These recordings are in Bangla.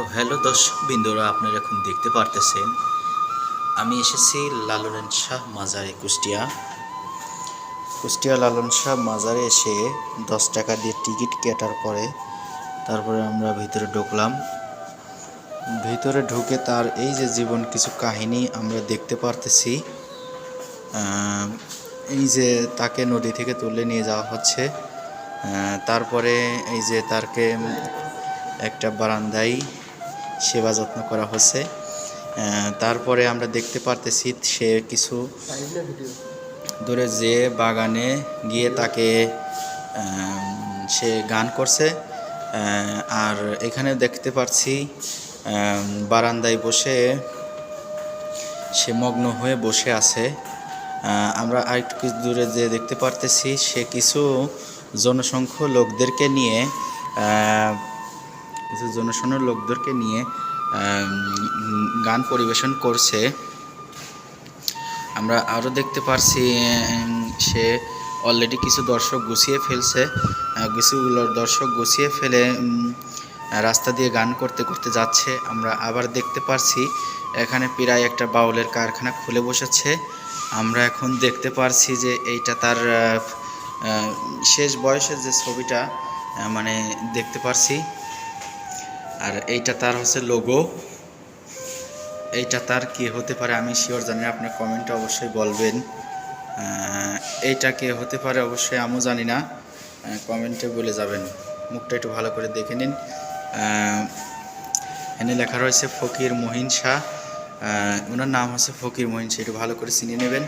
তো হ্যালো দর্শক বিন্দুরা আপনারা এখন দেখতে পারতেছেন, আমি এসেছি লালন শাহ মাজারে, কুষ্টিয়া। কুষ্টিয়া লালন শাহ মাজারে এসে দশ টাকা দিয়ে টিকিট কেটার পরে তারপরে আমরা ভিতরে ঢুকলাম। ভিতরে ঢুকে তার এই যে জীবন কিছু কাহিনী আমরা দেখতে পারতেছি। এই যে তাকে নদী থেকে তুলে নিয়ে যাওয়া হচ্ছে। তারপরে এই যে তারকে একটা বারান্দায় সেবা যত্ন করা হচ্ছে। তারপরে আমরা দেখতে পারতেছি সে কিছু দূরে যে বাগানে গিয়ে তাকে সে গান করছে। আর এখানে দেখতে পাচ্ছি বারান্দায় বসে সে মগ্ন হয়ে বসে আছে। আমরা আরেকটু কিছু দূরে যে দেখতে পারতেছি, সে কিছু জনসংখ্য লোকদেরকে নিয়ে জনসংখ্য লোকদেরকে নিয়ে গান পরিবেশন করছে। আমরা আরও দেখতে পারছি সে অলরেডি কিছু দর্শক গুছিয়ে ফেলছে। আহ, কিছু দর্শক গুছিয়ে ফেলে রাস্তা দিয়ে গান করতে করতে যাচ্ছে। আমরা আবার দেখতে পারছি এখানে প্রায় একটা বাউলের কারখানা খুলে বসেছে। আমরা এখন দেখতে পারছি যে এইটা তার শেষ বয়সের যে ছবিটা মানে দেখতে পারছি। আর এইটা তার হচ্ছে লোগো এইটা তার কি হতে পারে আমি শিওর জানি না আপনি কমেন্টে অবশ্যই বলবেন। এইটা কে হতে পারে অবশ্যই আমিও জানি না। কমেন্টে বলে যাবেন। মুখটা একটু ভালো করে দেখে নিন। এখানে লেখা রয়েছে ফকির মহিন শাহ। ওনার নাম হচ্ছে ফকির মহিন শাহ, একটু ভালো করে চিনে নেবেন।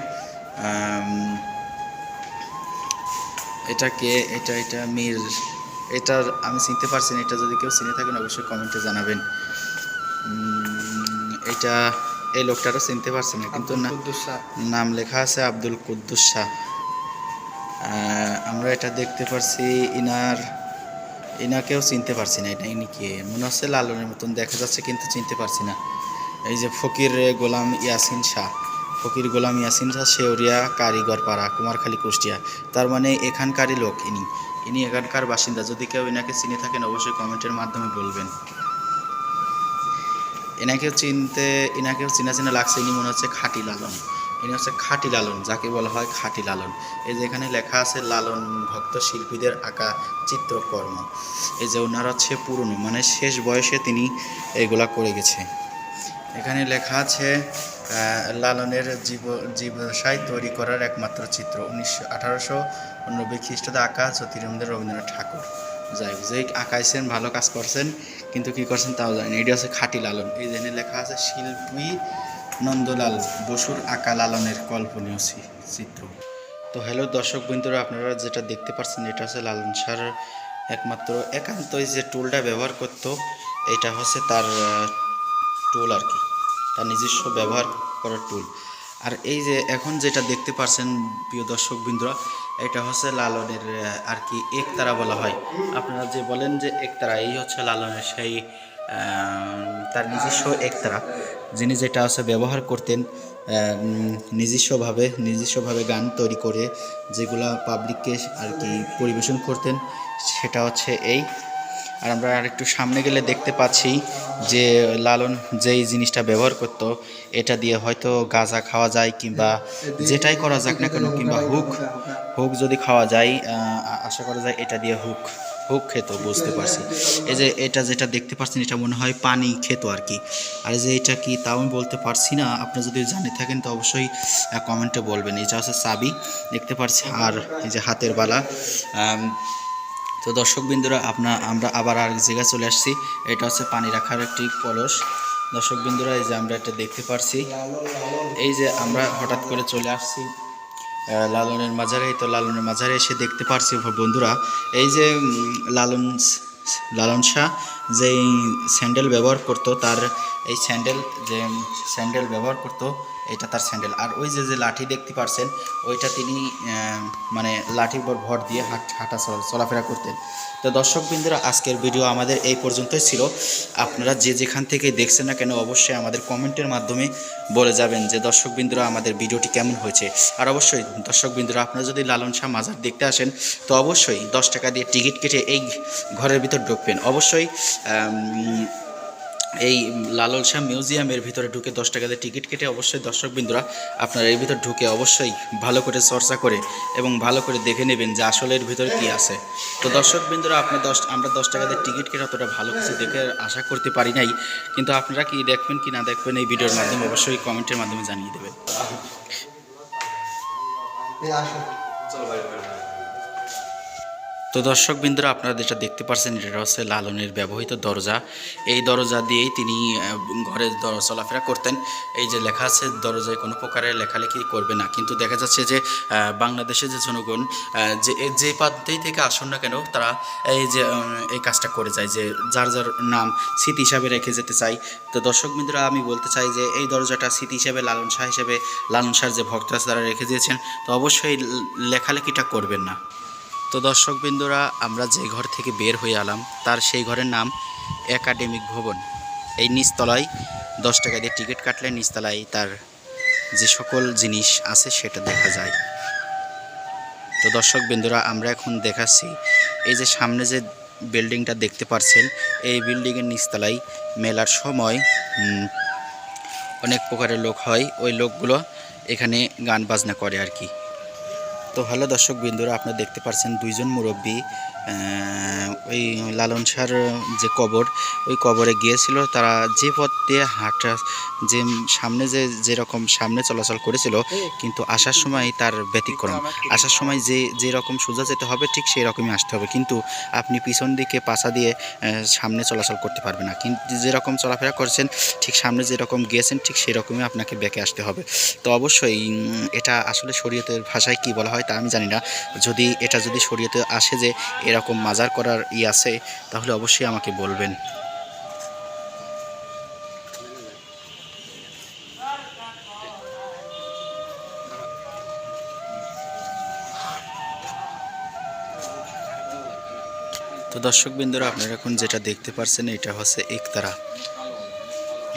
এটা কে? এটা এটা মীর এটার আমি চিনতে পারছি না এটা যদি কেউ চিনে থাকেন অবশ্যই কমেন্টে জানাবেন। এটা এই লোকটারও চিনতে পারছি না কিন্তু নাম লেখা আছে আব্দুল কুদ্দুস শাহ আমরা এটা দেখতে পারছি ইনার ইনাকেও চিনতে পারছি না এটা ইনি কে? মনে হচ্ছে লালনের মতন দেখা যাচ্ছে কিন্তু চিনতে পারছি না। এই যে ফকির গোলাম ইয়াসিন শাহ ফকির গোলাম ইয়াসিন শাহ শেওরিয়া কারিগর পাড়া কুমারখালী কুষ্টিয়া। তার মানে এখানকারই লোক ইনি। ইনি এখানকার বাসিন্দা। যদি কেউ এনাকে চিনে থাকেন, অবশ্যই কমেন্টের মাধ্যমে বলবেন। এনাকেও চিনতে, এনাকেও চিনা চিনা লাগছে। ইনি মনে হচ্ছে খাঁটি লালন। ইনি হচ্ছে খাঁটি লালন, যাকে বলা হয় খাঁটি লালন। এই যে এখানে লেখা আছে, লালন ভক্ত শিল্পীদের আঁকা চিত্রকর্ম। এই যে ওনার হচ্ছে পুরনো মানে শেষ বয়সে তিনি এগুলা করে গেছে। এখানে লেখা আছে লালনের জীব, জীবসায় তৈরি করার একমাত্র চিত্র। উনিশশো আঠারোশো নব্বই খ্রিস্টাব্দে আঁকা জ্যোতিরবীন্দ্র রবীন্দ্রনাথ ঠাকুর। যাই হোক যে আঁকাইছেন, ভালো কাজ করছেন, কিন্তু কি করছেন তাও জানেন এটি হচ্ছে খাঁটি লালন। এই জন্য লেখা আছে, শিল্পী নন্দলাল বসুর আঁকা লালনের কল্পনীয় চিত্র। তো হ্যালো দর্শক বন্ধুরা আপনারা যেটা দেখতে পাচ্ছেন, এটা হচ্ছে লালন সার একমাত্র একান্তই যে টুলটা ব্যবহার করত, এটা হচ্ছে তার টুল আর কি। তার নিজস্ব ব্যবহার করার টুল আর এই যে এখন যেটা দেখতে পাচ্ছেন, প্রিয় দর্শক বিন্দুরা এটা হচ্ছে লালনের আর কি একতারা বলা হয়। আপনারা যে বলেন যে একতারা, এই হচ্ছে লালনের সেই তার নিজস্ব একতারা। যিনি যেটা হচ্ছে ব্যবহার করতেন নিজস্বভাবে নিজস্বভাবে গান তৈরি করে যেগুলা পাবলিককে আর কি পরিবেশন করতেন, সেটা হচ্ছে এই। আর আমরা আর একটু সামনে গেলে দেখতে পাচ্ছি যে লালন যেই জিনিসটা ব্যবহার করতো, এটা দিয়ে হয়তো গাঁজা খাওয়া যায় কিংবা যেটাই করা যাক না কেন, কিংবা হুক হুক যদি খাওয়া যায় আশা করা যায় এটা দিয়ে হুক হুক খেত, বুঝতে পারছি। এই যে এটা যেটা দেখতে পাচ্ছেন, এটা মনে হয় পানি খেত আর কি। আর যে এটা কি, তাও আমি বলতে পারছি না, আপনি যদি জানে থাকেন তো অবশ্যই কমেন্টে বলবেন। এটা হচ্ছে চাবি, দেখতে পাচ্ছি আর এই যে হাতের বালা তো দর্শক বিন্দুরা আপনার আমরা আবার আর জায়গায় চলে আসছি। এটা হচ্ছে পানি রাখার একটি কলস। দর্শক বিন্দুরা, এই যে আমরা এটা দেখতে পারছি। এই যে আমরা হঠাৎ করে চলে আসছি লালনের মাঝারে। তো লালনের মাঝারে এসে দেখতে পারছি বন্ধুরা। এই যে লালন লালন শাহ যেই স্যান্ডেল ব্যবহার করতো, তার এই স্যান্ডেল যে স্যান্ডেল ব্যবহার করতো, এটা তার স্যান্ডেল। আর ওই যে যে লাঠি দেখতে পারছেন, ওইটা তিনি মানে লাঠির উপর ভর দিয়ে হাঁট, হাঁটা চলাফেরা করতেন। তো দর্শকবৃন্দরা আজকের ভিডিও আমাদের এই পর্যন্তই ছিল। আপনারা যে যেখান থেকে দেখছেন না কেন, অবশ্যই আমাদের কমেন্টের মাধ্যমে বলে যাবেন যে দর্শকবৃন্দরা আমাদের ভিডিওটি কেমন হয়েছে। আর অবশ্যই দর্শকবৃন্দরা আপনারা যদি লালন শাহ মাজার দেখতে আসেন, তো অবশ্যই দশ টাকা দিয়ে টিকিট কেটে এই ঘরের ভিতর ঢুকবেন। অবশ্যই এই লালন শাহ মিউজিয়ামের ভিতরে ঢুকে দশ টাকাতে টিকিট কেটে অবশ্যই দর্শক বিন্দুরা আপনারা এর ভিতর ঢুকে অবশ্যই ভালো করে চর্চা করে এবং ভালো করে দেখে নেবেন যে আসলে এর ভিতরে কী আছে। তো দর্শক বিন্দুরা আপনার দশ আমরা দশ টাকা দিয়ে টিকিট কেটে অতটা ভালো কিছু দেখে আশা করতে পারি নাই কিন্তু আপনারা কি দেখবেন কি না দেখবেন এই ভিডিওর মাধ্যমে অবশ্যই কমেন্টের মাধ্যমে জানিয়ে দেবেন। তো দর্শক বিন্দুরা আপনারা যেটা দেখতে পাচ্ছেন এটা হচ্ছে লালনের ব্যবহৃত দরজা। এই দরজা দিয়েই তিনি ঘরে চলাফেরা করতেন। এই যে লেখা আছে, দরজায় কোনো প্রকারের লেখালেখি করবে না। কিন্তু দেখা যাচ্ছে যে বাংলাদেশের যে জনগণ যে যে প্রান্তেই থেকে আসুন না কেন, তারা এই যে এই কাজটা করে যায় যে যার যার নাম স্মৃতি হিসাবে রেখে যেতে চাই তো দর্শক বিন্দুরা আমি বলতে চাই যে এই দরজাটা স্মৃতি হিসাবে, লালন শাহ হিসেবে, লালন শাহর যে ভক্ত আছে, তারা রেখে দিয়েছেন। তো অবশ্যই লেখালেখিটা করবেন না। তো দর্শক বিন্দুরা আমরা যে ঘর থেকে বের হয়ে আলাম তার সেই ঘরের নাম একাডেমিক ভবন। এই নিচতলায় দশ টাকা দিয়ে টিকিট কাটলে নিচতলায় তার যে সকল জিনিস আছে সেটা দেখা যায়। তো দর্শক বিন্দুরা আমরা এখন দেখাচ্ছি, এই যে সামনে যে বিল্ডিংটা দেখতে পাচ্ছেন এই বিল্ডিংয়ের নিচতলায় মেলার সময় অনেক প্রকারের লোক হয়। ওই লোকগুলো এখানে গান বাজনা করে আর কি। তো হ্যালো দর্শক বিন্দুরা, আপনারা দেখতে পাচ্ছেন দুইজন মুরব্বী ওই লালন শাহর যে কবর, ওই কবরে গিয়েছিল। তারা যে পথ দিয়ে হাঁটা, যে সামনে যে যেরকম সামনে চলাচল করেছিল, কিন্তু আসার সময় তার ব্যতিক্রম। আসার সময় যে যে রকম সোজা যেতে হবে, ঠিক সেই রকমই আসতে হবে। কিন্তু আপনি পিছন দিকে পাশা দিয়ে সামনে চলাচল করতে পারবেন না। কিন্তু যেরকম চলাফেরা করছেন, ঠিক সামনে যেরকম গিয়েছেন, ঠিক সেই রকমই আপনাকে ব্যাকে আসতে হবে। তো অবশ্যই এটা আসলে শরীয়তের ভাষায় কি বলা হয়? তা আমি জানি না। যদি এটা যদি শরীয়তে আসে যে এরকম মাজার করার ই আছে, তাহলে অবশ্যই আমাকে বলবেন। তো দর্শক বিন্দুরা আপনারা এখন যেটা দেখতে পাচ্ছেন এটা হচ্ছে একতারা।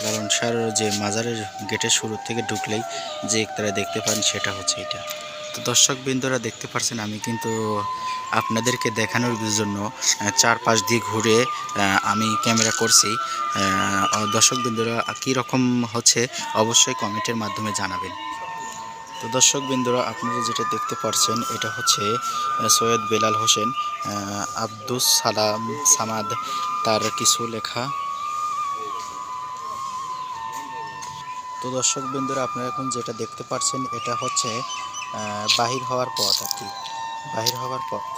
লালন শাহর যে মাজারের গেটের শুরু থেকে ঢুকলেই যে একতারা দেখতে পান, সেটা হচ্ছে এটা। তো দর্শক বিন্দুরা দেখতে পাচ্ছেন আমি কিন্তু আপনাদেরকে দেখানোর জন্য আহ, চারপাশ দিয়ে ঘুরে আমি ক্যামেরা করছি। দর্শক বিন্দুরা রকম হচ্ছে অবশ্যই কমেন্টের মাধ্যমে জানাবেন। তো দর্শক বিন্দুরা আপনারা যেটা দেখতে পাচ্ছেন এটা হচ্ছে সৈয়দ বেলাল হোসেন আব্দুস সালাম সামাদ তার কিছু লেখা। তো দর্শক বিন্দুরা আপনারা এখন যেটা দেখতে পাচ্ছেন এটা হচ্ছে বাহির হওয়ার পথ আর কি। বাহির হওয়ার পথ।